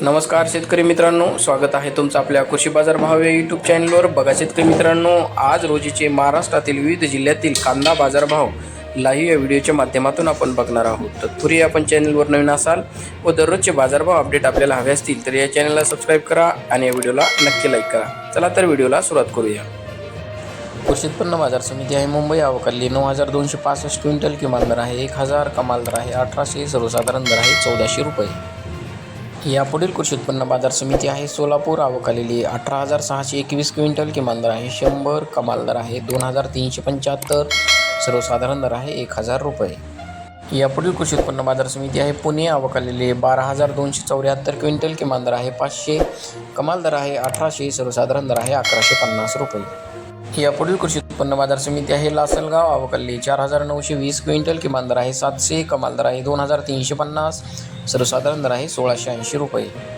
नमस्कार शेतकरी मित्रांनो स्वागत आहे तुमचं आपल्या कृषी बाजार भाव या यूट्यूब चॅनलवर बघा शेतकरी मित्रांनो आज रोजीचे महाराष्ट्रातील विविध जिल्ह्यातील कांदा बाजारभाव लाईव्ह या व्हिडिओच्या माध्यमातून आपण बघणार आहोत. तत्पूर्वी आपण चॅनलवर नवीन असाल व दररोजचे बाजारभाव अपडेट आपल्याला हवे असतील तर या चॅनलला सबस्क्राईब करा आणि या व्हिडिओला नक्की लाईक करा. चला तर व्हिडिओला सुरुवात करूया. कृषी उत्पन्न बाजार समिती आहे मुंबई. अवकाली नऊ हजार दोनशे पासष्ट क्विंटल किमान दर आहे एक हजार कमाल दर आहे अठराशे सर्वसाधारण दर आहे चौदाशे रुपये. यापुढील कृषी उत्पन्न बाजार समिती आहे. सोलापूर आवक अठरा हजार सहाशे एकवीस क्विंटल किमान दर आहे. शंभर कमाल दर आहे. दोन हजार तीनशे पंच्याहत्तर सर्वसाधारण दर आहे. एक हजार रुपये. यापुढील कृषी उत्पन्न बाजार समिती आहे. पुणे आवक बारा हजार दोनशे चौऱ्याहत्तर क्विंटल किमान दर आहे. पाचशे कमाल दर आहे. अठराशे सर्वसाधारण दर आहे. अकराशे पन्नास रुपये. यापुढील कृषी उत्पन्न बाजार समिती आहे लासलगाव आवकल्ली चार हजार नऊशे वीस क्विंटल किमान दर आहे सातशे कमाल दर आहे दोन हजार तीनशे पन्नास सर्वसाधारण दर आहे सोळाशे ऐंशी रुपये.